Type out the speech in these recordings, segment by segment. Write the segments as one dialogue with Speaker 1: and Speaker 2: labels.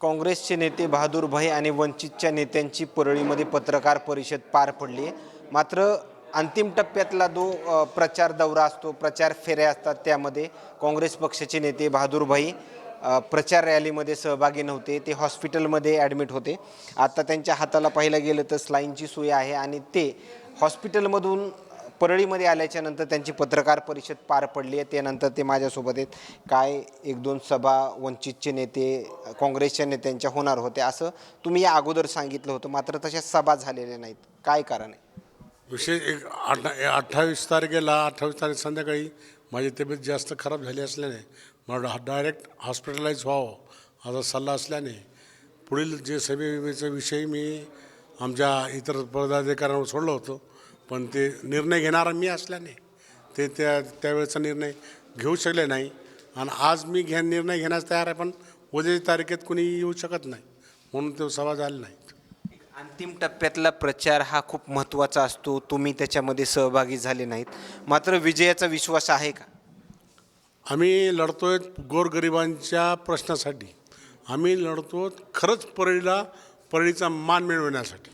Speaker 1: काँग्रेसचे नेते बहादूरभाई आणि वंचितच्या नेत्यांची परळीमध्ये पत्रकार परिषद पार पडली. आहे मात्र अंतिम टप्प्यातला जो प्रचार दौरा असतो प्रचार फेऱ्या असतात त्यामध्ये काँग्रेस पक्षाचे नेते बहादूरभाई प्रचार रॅलीमध्ये सहभागी नव्हते. ते हॉस्पिटलमध्ये ॲडमिट होते. आता त्यांच्या हाताला पाहिलं गेलं तर स्लाईनची सोय आहे आणि ते हॉस्पिटलमधून परळीमध्ये आल्याच्यानंतर त्यांची पत्रकार परिषद पार पडली आहे. त्यानंतर ते माझ्यासोबत आहेत. काय एक दोन सभा वंचितचे नेते काँग्रेसच्या नेत्यांच्या होणार होत्या असं तुम्ही या अगोदर सांगितलं होतं. मात्र तशा सभा झालेल्या नाहीत. काय कारण आहे?
Speaker 2: विशेष एक अठ्ठा अठ्ठावीस तारखेला अठ्ठावीस तारीख संध्याकाळी माझी तब्येत जास्त खराब झाली असल्याने मला डायरेक्ट हॉस्पिटलाइज व्हावं असा सल्ला असल्याने पुढील जे सभेचा विषय मी आमच्या इतर पदाधिकाऱ्यांवर सोडलं होतं. पण ते निर्णय घेणारा मी असल्याने ते त्या त्यावेळेचा निर्णय घेऊ शकले नाही. आणि आज मी घ्या निर्णय घेण्यास तयार आहे पण उद्याच्या तारखेत कोणी येऊ शकत नाही. म्हणून तो सभा झाला नाही.
Speaker 1: अंतिम टप्प्यातला प्रचार हा खूप महत्त्वाचा असतो. तुम्ही त्याच्यामध्ये सहभागी झाले नाहीत. मात्र विजयाचा विश्वास आहे का?
Speaker 2: आम्ही लढतोय गोरगरिबांच्या प्रश्नासाठी. आम्ही लढतो खरंच परळीला परळीचा मान मिळवण्यासाठी.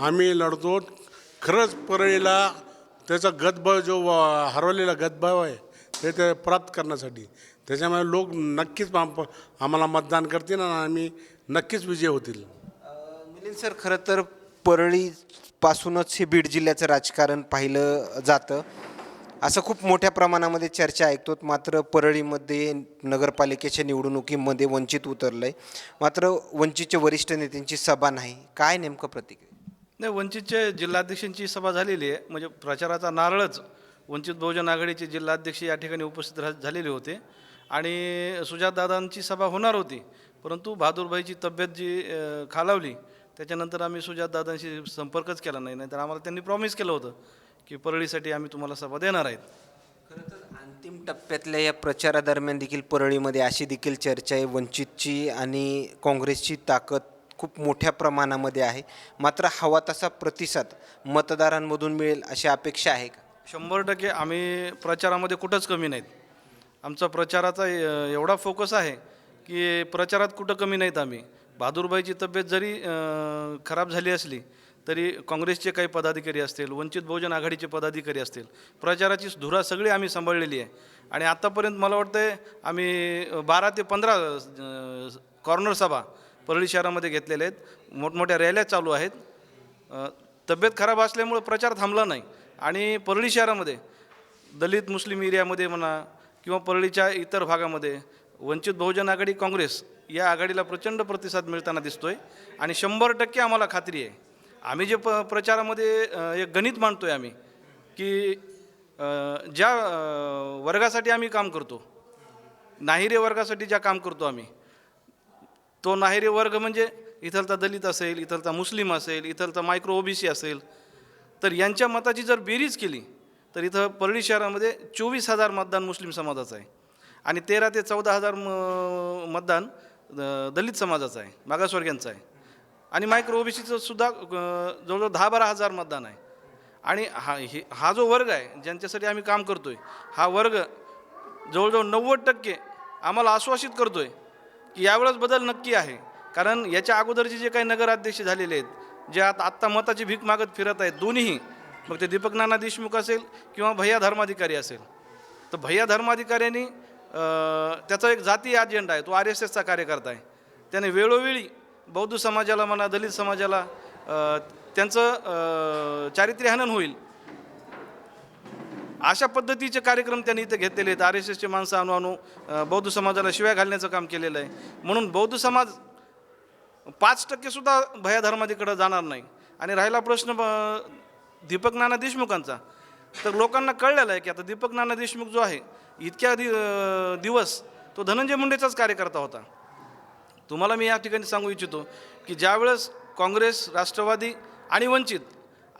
Speaker 2: आम्ही लढतो खरंच परळीला त्याचा गतभाव जो हरवलेला गतभाव आहे ते ते प्राप्त करण्यासाठी. त्याच्यामुळे लोक नक्कीच आम्हाला मतदान करतील आणि आम्ही नक्कीच विजय होतील.
Speaker 1: मिलिंद सर खरं तर परळीपासूनच हे बीड जिल्ह्याचं राजकारण पाहिलं जातं. असं खूप मोठ्या प्रमाणामध्ये चर्चा ऐकतो मात्र परळीमध्ये नगरपालिकेच्या निवडणुकीमध्ये वंचित उतरलं आहे मात्र वंचितच्या वरिष्ठ नेत्यांची सभा नाही. काय नेमकं प्रतिक्रिया?
Speaker 3: नाही वंचितचे जिल्हाध्यक्षांची सभा झालेली आहे. म्हणजे प्रचाराचा नारळच वंचित बहुजन आघाडीचे जिल्हाध्यक्ष या ठिकाणी उपस्थित रा झालेले होते. आणि सुजातदादांची सभा होणार होती. परंतु बहादूरभाईची तब्येत जी खालावली त्याच्यानंतर आम्ही सुजातदादांशी संपर्कच केला नाही. नाहीतर आम्हाला त्यांनी प्रॉमिस केलं होतं की परळीसाठी आम्ही तुम्हाला सभा देणार आहेत.
Speaker 1: खरं तर अंतिम टप्प्यातल्या या प्रचारादरम्यान देखील परळीमध्ये अशी देखील चर्चा आहे. वंचितची आणि काँग्रेसची ताकद खूप मोठ्या प्रमाणामध्ये आहे. मात्र हवा तसा प्रतिसाद मतदारांमधून मिळेल अशी अपेक्षा आहे का?
Speaker 3: शंभर टक्के आम्ही प्रचारामध्ये कुठंच कमी नाहीत. आमचा प्रचाराचा एवढा फोकस आहे की प्रचारात कुठं कमी नाहीत आम्ही. बहादूरबाईची तब्येत जरी खराब झाली असली तरी काँग्रेसचे काही पदाधिकारी असतील वंचित बहुजन आघाडीचे पदाधिकारी असतील प्रचाराची धुरा सगळी आम्ही सांभाळलेली आहे. आणि आत्तापर्यंत मला वाटतं आम्ही बारा ते पंधरा कॉर्नर सभा परळी शहरामध्ये घेतलेले आहेत. मोठमोठ्या रॅल्या चालू आहेत. तब्येत खराब असल्यामुळं प्रचार थांबला नाही. आणि परळी शहरामध्ये दलित मुस्लिम एरियामध्ये म्हणा किंवा परळीच्या इतर भागामध्ये वंचित बहुजन आघाडी काँग्रेस या आघाडीला प्रचंड प्रतिसाद मिळताना दिसतो आहे आणि शंभर टक्के आम्हाला खात्री आहे. आम्ही जे प प्रचारामध्ये एक गणित मांडतोय आम्ही की ज्या वर्गासाठी आम्ही काम करतो नाहिरे वर्गासाठी ज्या काम करतो आम्ही तो नाहेरी वर्ग म्हणजे इथलता दलित असेल इथलचा मुस्लिम असेल इथलता मायक्रो ओबीसी असेल. तर यांच्या मताची जर बेरीज केली तर इथं परळी शहरामध्ये चोवीस हजार मतदान मुस्लिम समाजाचं आहे. आणि तेरा ते चौदा हजार म मतदान दलित समाजाचं आहे मागासवर्गीयांचं आहे. आणि मायक्रो ओबीसीचं सुद्धा जवळजवळ दहा बारा हजार मतदान आहे. आणि हा हे हा जो वर्ग आहे ज्यांच्यासाठी आम्ही काम करतो आहे हा वर्ग जवळजवळ नव्वद टक्के आम्हाला आश्वासित करतो आहे की यावेळेस बदल नक्की आहे. कारण याच्या अगोदरचे जे काही नगराध्यक्ष झालेले आहेत जे आता आत्ता मताची भीक मागत फिरत आहेत दोन्हीही. मग ते दीपक नाना देशमुख असेल किंवा भैया धर्माधिकारी असेल. तर भैया धर्माधिकाऱ्यांनी त्याचा एक जातीय अजेंडा आहे. तो आर एस एसचा कार्यकर्ता आहे. त्याने वेळोवेळी बौद्ध समाजाला म्हणा दलित समाजाला त्यांचं चारित्र्यहनन होईल. अशा पद्धतीचे कार्यक्रम त्यांनी इथे घेतलेले आहेत. आर एस एसचे माणसं आणू आणू बौद्ध समाजाला शिव्या घालण्याचं काम केलेलं आहे. म्हणून बौद्ध समाज पाच टक्केसुद्धा भयाधर्मादीकडं जाणार नाही. आणि राहिला प्रश्न ब दीपक नाना देशमुखांचा. तर लोकांना कळलेलं आहे की आता दीपक नाना देशमुख जो आहे इतक्या दि दिवस तो धनंजय मुंडेचाच कार्यकर्ता होता. तुम्हाला मी या ठिकाणी सांगू इच्छितो की ज्यावेळेस काँग्रेस राष्ट्रवादी आणि वंचित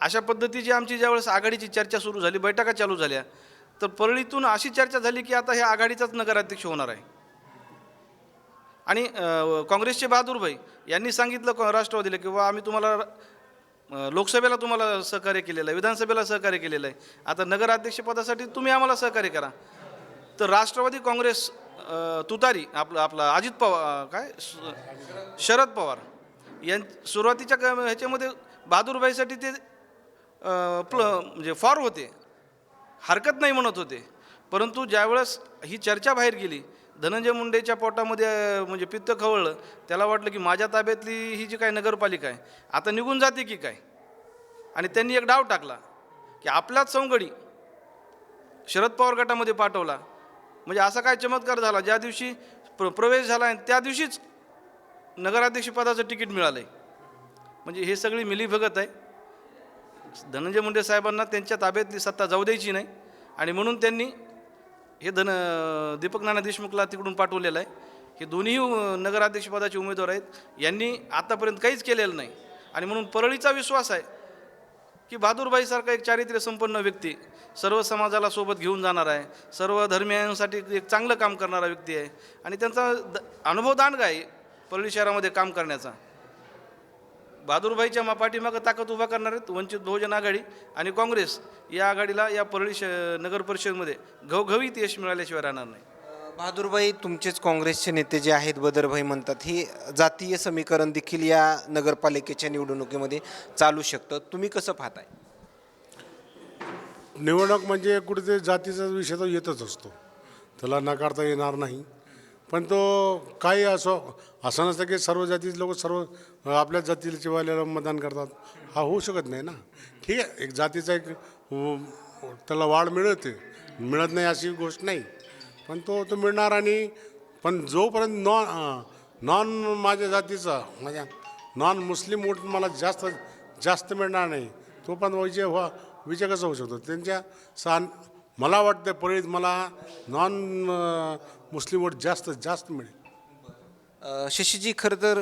Speaker 3: अशा पद्धतीची आमची ज्यावेळेस आघाडीची चर्चा सुरू झाली बैठका चालू झाल्या तर परळीतून अशी चर्चा झाली की आता हे आघाडीचाच नगराध्यक्ष होणार आहे. आणि काँग्रेसचे बहादूरभाई यांनी सांगितलं राष्ट्रवादीला की बा आम्ही तुम्हाला लोकसभेला तुम्हाला सहकार्य केलेलं आहे विधानसभेला सहकार्य केलेलं आहे. आता नगराध्यक्षपदासाठी तुम्ही आम्हाला सहकार्य करा. तर राष्ट्रवादी काँग्रेस तुतारी आपलं आपला अजित पवार काय? शरद पवार यां सुरुवातीच्या क- ह्याच्यामध्ये बहादूरभाईसाठी ते प्ल म्हणजे फॉर होते. हरकत नाही म्हणत होते. परंतु ज्यावेळेस ही चर्चा बाहेर गेली धनंजय मुंडेच्या पोटामध्ये म्हणजे पित्त खवळलं त्याला वाटलं की माझ्या ताब्यातली ही जी काय नगरपालिका आहे आता निघून जाते की काय? आणि त्यांनी एक डाव टाकला की आपल्याच सवंगडी शरद पवार गटामध्ये पाठवला. म्हणजे असा काय चमत्कार झाला ज्या दिवशी प्र प्रवेश झाला आणि त्या दिवशीच नगराध्यक्षपदाचं तिकीट मिळालं आहे म्हणजे हे सगळी मिलीभगत आहे. धनंजय मुंडे साहेबांना त्यांच्या ताब्यातली सत्ता जाऊ द्यायची नाही. आणि म्हणून त्यांनी हे धन दीपक नाना देशमुखला तिकडून पाठवलेलं आहे. हे दोन्ही नगराध्यक्षपदाचे उमेदवार आहेत. यांनी आतापर्यंत काहीच केलेलं नाही. आणि म्हणून परळीचा विश्वास आहे की बहादूरबाईसारखा एक चारित्र्य संपन्न व्यक्ती सर्व समाजाला सोबत घेऊन जाणार आहे. सर्व धर्मियांसाठी एक चांगलं काम करणारा व्यक्ती आहे. आणि त्यांचा द अनुभव दांडगा आहे परळी शहरामध्ये काम करण्याचा. बहादूरभाईच्या मा पाठीमागं ताकद उभा करणार आहेत वंचित बहुजन आघाडी आणि काँग्रेस. या आघाडीला या परळी श नगर परिषदमध्ये घवघवीत यश मिळाल्याशिवाय राहणार नाही.
Speaker 1: बहादूरभाई तुमचेच काँग्रेसचे नेते जे आहेत बदरभाई म्हणतात ही जातीय समीकरण देखील या नगरपालिकेच्या निवडणुकीमध्ये चालू शकतं. तुम्ही कसं पाहताय?
Speaker 2: निवडणूक म्हणजे कुठेतरी जातीचा विषय तो येतच असतो. त्याला नकारता येणार नाही. पण तो काही असो असं नसतं की सर्व जातीचे लोक सर्व आपल्या आपल्याच जातीच्या वाल्याला मतदान करतात. हा होऊ शकत नाही ना. ठीक आहे एक जातीचा एक त्याला वाढ मिळते. मिळत नाही अशी गोष्ट नाही. पण तो तो मिळणार आणि पण जोपर्यंत नॉन नॉन माझ्या जातीचा म्हणजे माझ्या नॉन मुस्लिम वोट मला जास्त जास्त मिळणार नाही तो पण विजय व्हा विजय कसा होऊ शकतो? त्यांच्या सान मला वाटतं पळीत मला नॉन मुस्लिम वोट जास्त जास्त मिळेल.
Speaker 1: शशीजी खरं तर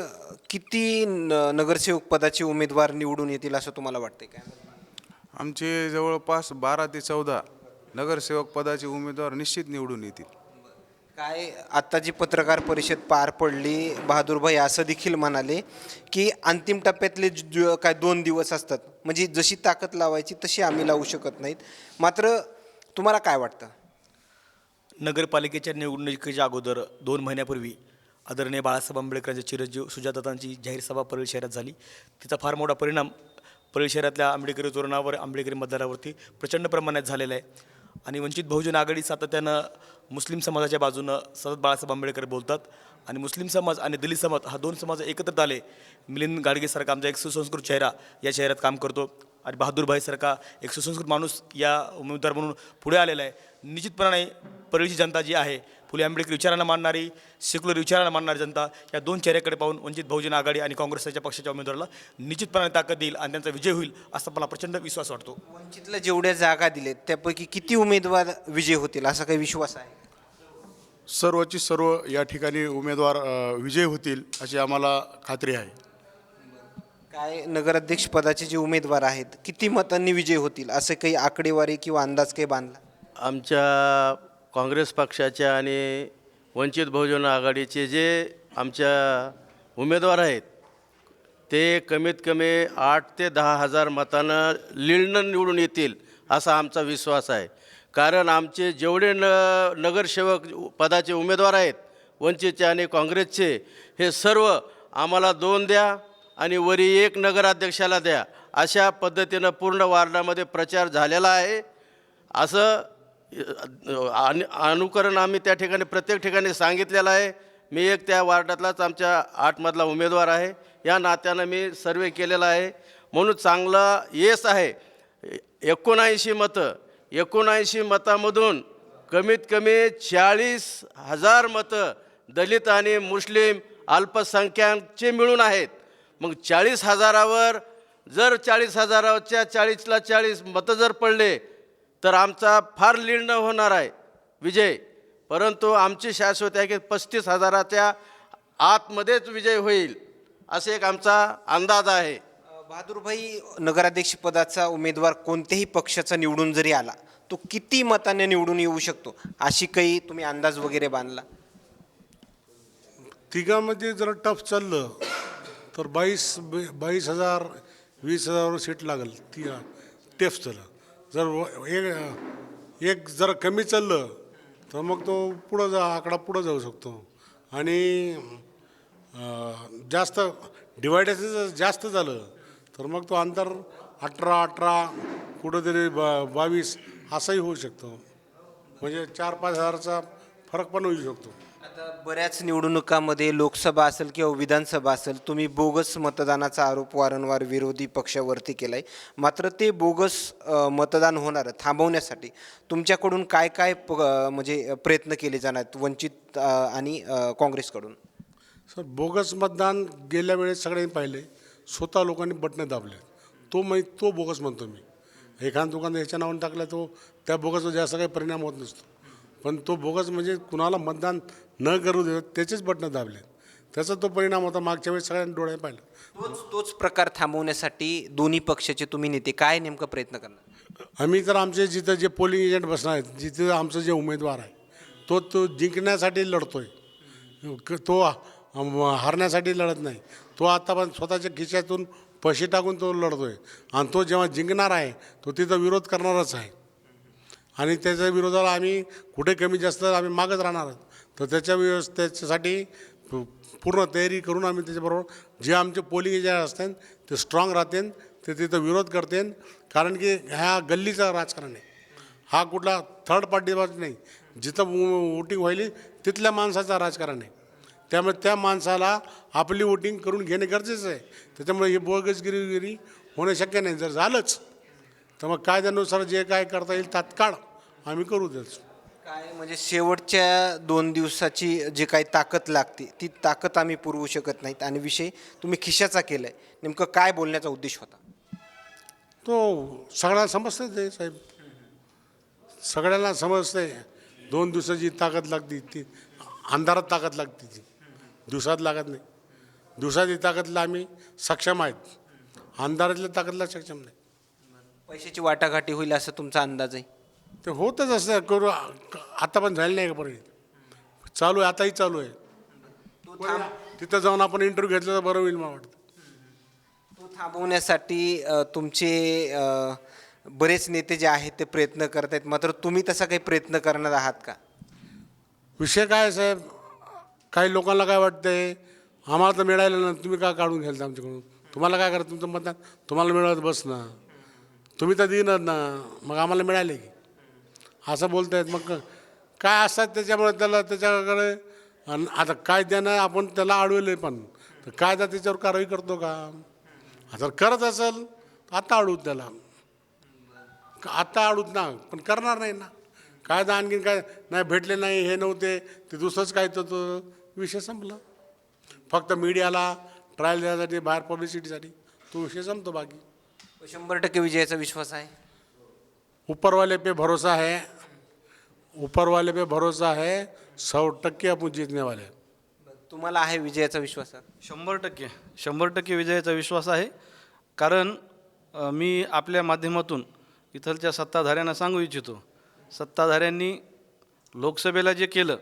Speaker 1: किती न- नगरसेवक पदाचे उमेदवार निवडून येतील असं तुम्हाला वाटतंय काय?
Speaker 4: आमचे जवळपास बारा ते चौदा नगरसेवक पदाचे उमेदवार निश्चित निवडून येतील.
Speaker 1: काय आत्ता जी पत्रकार परिषद पार पडली बहादूरभाई असं देखील म्हणाले की अंतिम टप्प्यातले ज- ज- काय दोन दिवस असतात. म्हणजे जशी ताकद लावायची तशी आम्ही लावू शकत नाहीत. मात्र तुम्हाला काय वाटतं?
Speaker 5: नगरपालिकेच्या निवडणुकीच्या अगोदर दोन महिन्यापूर्वी आदरणीय बाळासाहेब आंबेडकरांचे चिरंजीव सुजातातांची जाहीर सभा परळी शहरात झाली. तिचा फार मोठा परिणाम परळी शहरातल्या आंबेडकरी तोरणावर आंबेडकरी मतदारावरती प्रचंड प्रमाणात झालेला आहे. आणि वंचित बहुजन आघाडी सातत्यानं मुस्लिम समाजाच्या बाजूनं सतत बाळासाहेब आंबेडकर बोलतात. आणि मुस्लिम समाज आणि दलित समाज हा दोन समाज एकत्रित आले. मिलिंद गाडगेसारखा आमचा एक सुसंस्कृत चेहरा या शहरात काम करतो. आणि बहादूरभाईसारखा एक सुसंस्कृत माणूस या उमेदवार म्हणून पुढे आलेला आहे. निश्चितपणाने परळीची जनता जी आहे फुले आंबेडकर विचारांना मानणारी सेक्युलर विचारांना मानणारी जनता या दोन चेहऱ्याकडे पाहून वंचित बहुजन आघाडी आणि काँग्रेसच्या पक्षाच्या उमेदवाराला निश्चितपणाने ताकद देईल आणि त्यांचा विजय होईल असा मला प्रचंड विश्वास वाटतो.
Speaker 1: वंचितला जेवढ्या जागा दिलेत त्यापैकी किती उमेदवार विजय होतील असा काही विश्वास आहे?
Speaker 6: सर्वची सर्व या ठिकाणी उमेदवार विजयी होतील अशी आम्हाला खात्री आहे.
Speaker 1: काय नगराध्यक्ष पदाचे जे उमेदवार आहेत किती मतांनी विजय होतील? असे काही आकडेवारी किंवा अंदाज काही बांधला?
Speaker 7: आमच्या काँग्रेस पक्षाच्या आणि वंचित बहुजन आघाडीचे जे आमच्या उमेदवार आहेत ते कमीत कमी आठ ते दहा हजार मतानं लीडनं निवडून येतील असा आमचा विश्वास आहे. कारण आमचे जेवढे न नगरसेवक पदाचे उमेदवार आहेत वंचितचे आणि काँग्रेसचे हे सर्व आम्हाला दोन द्या आणि वरी एक नगराध्यक्षाला द्या. अशा पद्धतीनं पूर्ण वार्डामध्ये प्रचार झालेला आहे. असं अनु अनुकरण आम्ही त्या ठिकाणी प्रत्येक ठिकाणी सांगितलेलं आहे. मी एक त्या वार्डातलाच आमच्या आठमधला उमेदवार आहे. या नात्यानं मी सर्वे केलेला आहे. म्हणून चांगला येस आहे. एकोणऐंशी मतं एकोणऐंशी मतामधून कमीत कमी चाळीस हजार मतं दलित आणि मुस्लिम अल्पसंख्याकचे मिळून आहेत. मग चाळीस हजारावर जर चाळीस हजाराच्या चाळीसला चाळीस मतं जर पडले तर आमचा फार लीड न होणार आहे. विजय परंतु आमची शाश्वत आहे की पस्तीस हजाराच्या आतमध्येच विजय होईल असे एक आमचा अंदाज आहे.
Speaker 1: बहादूरभाई नगराध्यक्ष पदाचा उमेदवार कोणत्याही पक्षाचा निवडून जरी आला तो किती मताने निवडून येऊ शकतो अशी काही तुम्ही अंदाज वगैरे बांधला?
Speaker 2: तिघामध्ये जर टफ चाललं. तर बावीस बावीस हजार वीस हजार सीट लागेल. ती टेफ जर एक एक जर कमी चाललं तर मग तो पुढं जा आकडा पुढं जाऊ शकतो. आणि जास्त डिवायडेशन जास्त झालं तर मग तो अंतर अठरा अठरा कुठंतरी बा बावीस असाही होऊ शकतो. म्हणजे चार पाच हजारचा फरक पण होऊ शकतो.
Speaker 1: बऱ्याच निवडणुकामध्ये लोकसभा असेल किंवा विधानसभा असेल तुम्ही बोगस मतदानाचा आरोप वारंवार विरोधी पक्षावरती केलाय. मात्र ते बोगस मतदान होणारं थांबवण्यासाठी. तुमच्याकडून काय काय प- म्हणजे प्रयत्न केले जाणार आहेत वंचित आणि काँग्रेसकडून?
Speaker 2: सर बोगस मतदान गेल्या वेळेस सगळ्यांनी पाहिले स्वतः लोकांनी बटणं दाबले तो मै तो बोगस म्हणतो मी. एखाद दुकान ह्याच्या नावाने टाकला तो त्या बोगसचा जास्त काही परिणाम होत नसतो. पण तो बोगस म्हणजे कुणाला मतदान न करू देत त्याचेच बटणं दाबले. त्याचा तो परिणाम होता मागच्या वेळेस सगळ्यांनी डोळ्याने पाहिलं.
Speaker 1: तोच तोच प्रकार थांबवण्यासाठी दोन्ही पक्षाचे तुम्ही नेते काय नेमकं प्रयत्न करणार?
Speaker 2: आम्ही तर आमचे जिथं जे पोलिंग एजंट बसणार आहेत जिथं आमचं जे उमेदवार आहे तो तो जिंकण्यासाठी लढतोय. तो हारण्यासाठी लढत नाही. तो आता पण स्वतःच्या खिशातून पैसे टाकून तो लढतोय. आणि तो जेव्हा जिंकणार आहे तो तिथं विरोध करणारच आहे. आणि त्याच्या विरोधाला आम्ही कुठे कमी जास्त आम्ही मागत राहणार आहोत. तर त्याच्या व्यवस्थ त्याच्यासाठी पूर्ण तयारी करून आम्ही त्याच्याबरोबर जे आमचे पोलिंग एजंट असतात ते स्ट्रॉंग राहतेन ते तिथं विरोध करतेन कारण की ह्या गल्लीचं राजकारण आहे. हा कुठला थर्ड पार्टी नाही. जिथं वोटिंग व्हायली तिथल्या माणसाचा राजकारण आहे. त्यामुळे त्या माणसाला आपली वोटिंग करून घेणे गरजेचं आहे. त्याच्यामुळे ही बोगसगिरीगिरी होणं शक्य नाही. जर झालंच तर मग कायद्यानुसार जे काय करता येईल तात्काळ आम्ही करू द्याच
Speaker 1: काय म्हणजे शेवटच्या दोन दिवसाची जी काही ताकद लागते ती ताकद आम्ही पुरवू शकत नाहीत. आणि विषय तुम्ही खिशाचा केलाय. नेमकं काय बोलण्याचा उद्देश होता?
Speaker 2: तो सगळ्यांना समजतं ते साहेब. सगळ्यांना समजतंय. दोन दिवसाची ताकद लागते ती अंधारात ताकद लागते ती. दिवसात लागत नाही. दिवसाची ताकदला आम्ही सक्षम आहेत. अंधारातल्या ताकदला सक्षम नाही.
Speaker 1: पैशाची वाटाघाटी होईल असं तुमचा अंदाज आहे?
Speaker 2: ते होतच असतं करू आता पण झालं नाही का पर्यंत चालू आहे आताही चालू आहे. तिथं जाऊन आपण इंटरव्ह्यू घेतलं तर बरं होईल मला वाटतं.
Speaker 1: तो थांबवण्यासाठी तुमचे बरेच नेते जे आहेत ते प्रयत्न करत आहेत. मात्र तुम्ही तसा काही प्रयत्न करणार आहात का?
Speaker 2: विषय काय साहेब? काही लोकांना काय वाटतंय? आम्हाला तर मिळालं ना तुम्ही का काढून घ्याल आमच्याकडून? तुम्हाला काय करा तुमचं मतदान? तुम्हाला मिळत बस ना. तुम्ही तर देणार ना. मग आम्हाला मिळाले की. असं बोलतायत. मग काय असतात त्याच्यामुळे त्याला त्याच्याकडे? आणि आता कायद्यानं आपण त्याला अडवलं पण. तर कायदा त्याच्यावर कारवाई करतो का? आता करत असेल तर आता अडवू त्याला. का- अडूत ना पण करणार नाही ना. कायदा आणखीन काय? नाही भेटले नाही हे नव्हते ते दुसरंच काय तर विषय संपला. फक्त मीडियाला ट्रायल देण्यासाठी बाहेर पब्लिसिटीसाठी तो विषय संपतो बाकी.
Speaker 1: शंभर टक्के विजयाचा विश्वास आहे.
Speaker 2: ऊपर वाले पे भरोसा है ऊपर वाले पे भरोसा है सौ टक्के आपण जीतने वाले हैं.
Speaker 1: तुम्हाला आहे विजयाचा विश्वास
Speaker 3: शंभर टक्के शंभर टक्के विजयाचा विश्वास आहे. कारण अ, मी आपल्या माध्यमातून इथलच्या सत्ताधाऱ्यांना सांगू इच्छितो. सत्ताधाऱ्यांनी लोकसभेला जे केलं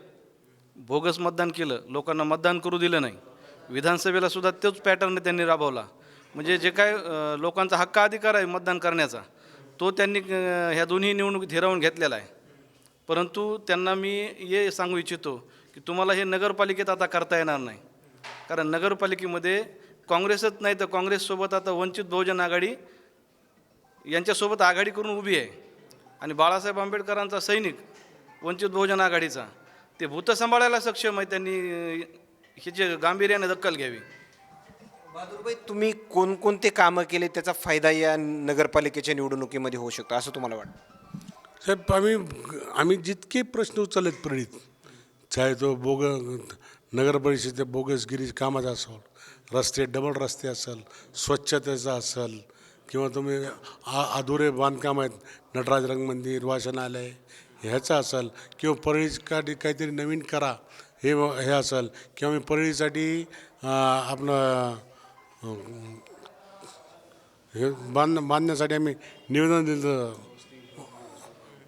Speaker 3: बोगस मतदान केलं लोकांना मतदान करू दिलं नाही. विधानसभेला सुद्धा तोच पॅटर्न त्यांनी राबवला. म्हणजे जे काय अ, लोकांचा हक्क अधिकार आहे मतदान करण्याचा. तो त्यांनी ह्या दोन्ही निवडणुकीत हिरावून घेतलेला आहे. परंतु त्यांना मी हे सांगू इच्छितो की तुम्हाला हे नगरपालिकेत आता करता येणार नाही. कारण नगरपालिकेमध्ये काँग्रेसच नाही तर काँग्रेससोबत आता वंचित बहुजन आघाडी यांच्यासोबत आघाडी करून उभी आहे. आणि बाळासाहेब आंबेडकरांचा सैनिक वंचित बहुजन आघाडीचा ते भूत सांभाळायला सक्षम आहे त्यांनी ह्याचे गांभीर्याने दखल घ्यावी.
Speaker 1: बहादूरबाई तुम्ही कोणकोणते कामं केले? त्याचा फायदा या नगरपालिकेच्या निवडणुकीमध्ये होऊ शकतो असं तुम्हाला वाटतं?
Speaker 2: साहेब आम्ही आम्ही जितके प्रश्न उचललेत प्रणित चाहे तो बोग नगर परिषदे बोगसगिरी कामाचा असेल रस्ते डबल रस्ते असेल स्वच्छतेचा असेल किंवा तुम्ही आ अधुरे बांधकाम आहेत नटराज रंग मंदिर वाचनालय ह्याचं असेल किंवा परळीसाठी काहीतरी नवीन करा हे हे असेल किंवा मी परळीसाठी आपलं हे बांध बांधण्यासाठी आम्ही निवेदन दिलं.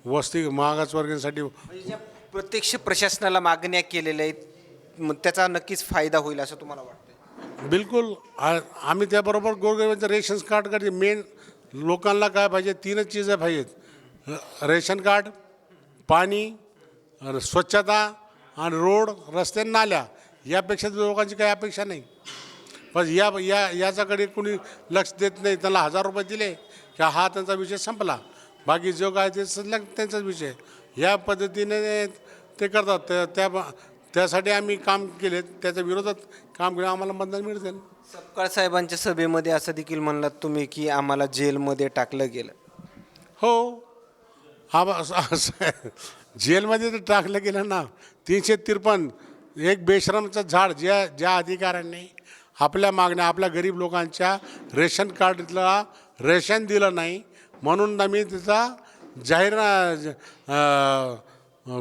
Speaker 2: वस्ती मागासवर्गीयांसाठी
Speaker 1: म्हणजे ज्या प्रत्यक्ष प्रशासनाला मागण्या केलेल्या आहेत मग त्याचा नक्कीच फायदा होईल असं तुम्हाला वाटतं
Speaker 2: बिलकुल. आ- आम्ही त्याबरोबर गोरगरिबांचं रेशन कार्ड काढते मेन लोकांना काय पाहिजे? तीनच चीजं पाहिजेत. रेशन कार्ड पाणी स्वच्छता आणि रोड रस्ते नाल्या. यापेक्षा लोकांची काही अपेक्षा नाही. पण या या याच्याकडे कोणी लक्ष देत नाही त्याला हजार रुपये दिले की हा त्यांचा विषय संपला. बाकी जो काय ते सलग त्यांचाच विषय. या पद्धतीने ते करतात. त्या- त्या त्यासाठी आम्ही काम केले त्याच्या विरोधात काम केलं आम्हाला मतदान मिळते
Speaker 1: सपकाळ साहेबांच्या सभेमध्ये असं देखील म्हणलात तुम्ही की आम्हाला जेलमध्ये टाकलं गेलं.
Speaker 2: हो. हा जेलमध्ये तर टाकलं गेलं ना तीनशे तिरपन्न एक बेश्रमचं झाड ज्या ज्या अधिकाऱ्यांनी आपल्या मागण्या आपल्या गरीब लोकांच्या रेशन कार्डला रेशन दिलं नाही. म्हणून आम्ही त्याचा जाहीर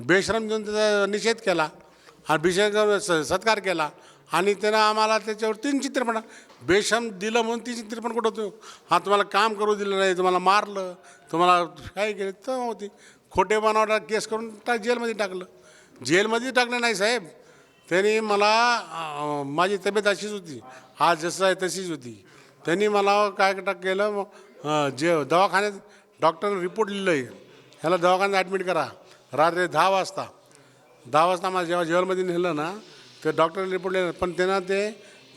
Speaker 2: बेश्रम देऊन त्याचा निषेध केला आणि विषय स- सत्कार केला. आणि त्यानं आम्हाला त्याच्यावर तीन चित्रपण बेशम दिलं म्हणून तीन चित्रपण कुठं होतो? हा तुम्हाला काम करू दिलं नाही तुम्हाला मारलं तुम्हाला काय केलं? तर होती. खोटे बनावटा केस करून त्या जेलमध्ये टाकलं. जेलमध्ये टाकलं नाही साहेब. त्यांनी मला माझी तब्येत अशीच होती. आज जसं आहे तशीच होती. त्यांनी मला काय टाक केलं मग, जे दवाखान्यात डॉक्टरने रिपोर्ट लिहिलं आहे. ह्याला दवाखान्यात ॲडमिट करा. रात्री दहा वाजता. दहा वाजता मला जेव्हा जेलमध्ये नेलं ना ते डॉक्टर रिपोर्ट लिहिलं. पण त्यांना ते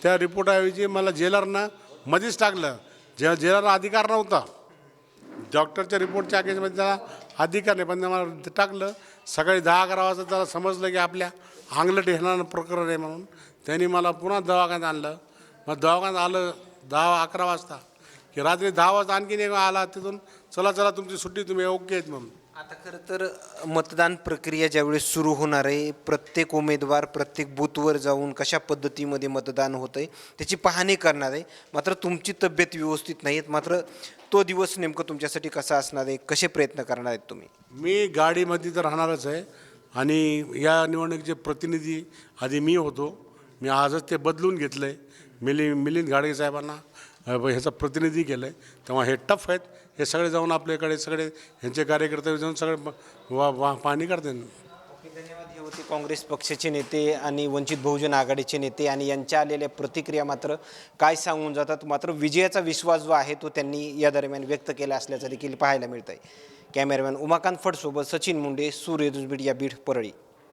Speaker 2: त्या रिपोर्टऐवजी मला जेलरनं मध्येच टाकलं. जे जेलरला अधिकार नव्हता. डॉक्टरच्या रिपोर्टच्या अगेन्स्टमध्ये त्याला अधिकार नाही पण मला टाकलं. सकाळी दहा अकरा वाजता त्याला समजलं की आपल्या आंगलट येणारं प्रकरण आहे म्हणून त्यांनी मला पुन्हा दवाखान्यात आणलं. मग दवाखान्यात आलं दहा अकरा वाजता. की रात्री दहा वाजता आणखीन एक आला तिथून चला चला तुमची सुट्टी तुम्ही ओके आहेत म्हणून.
Speaker 1: आता खरं तर मतदान प्रक्रिया ज्यावेळेस सुरू होणार आहे प्रत्येक उमेदवार प्रत्येक बूथवर जाऊन कशा पद्धतीमध्ये मतदान होतं आहे त्याची पाहणी करणार आहे. मात्र तुमची तब्येत व्यवस्थित नाही आहेत मात्र तो दिवस नेमकं तुमच्यासाठी कसा असणार आहे कसे प्रयत्न करणार आहेत तुम्ही?
Speaker 2: मी गाडीमध्ये तर राहणारच आहे आणि या निवडणुकीचे प्रतिनिधी आधी मी होतो मी आजच ते बदलून घेतलं आहे मिली मिलिंद गाडगे साहेबांना ह्याचा प्रतिनिधी केलं आहे तेव्हा हे टफ आहेत. हे सगळे जाऊन आपल्याकडे सगळे ह्यांचे कार्यकर्ते जाऊन सगळे वा वा पाहणी करते.
Speaker 1: धन्यवाद. हे होते काँग्रेस पक्षाचे नेते आणि वंचित बहुजन आघाडीचे नेते आणि यांच्या आलेल्या प्रतिक्रिया मात्र काय सांगून जातात मात्र विजयाचा विश्वास जो आहे तो त्यांनी या दरम्यान व्यक्त केला असल्याचं देखील पाहायला मिळत आहे कॅमेरामॅन उमाकांत फडसोबत सचिन मुंडे सूर्य दुसबीड या बीड परळी.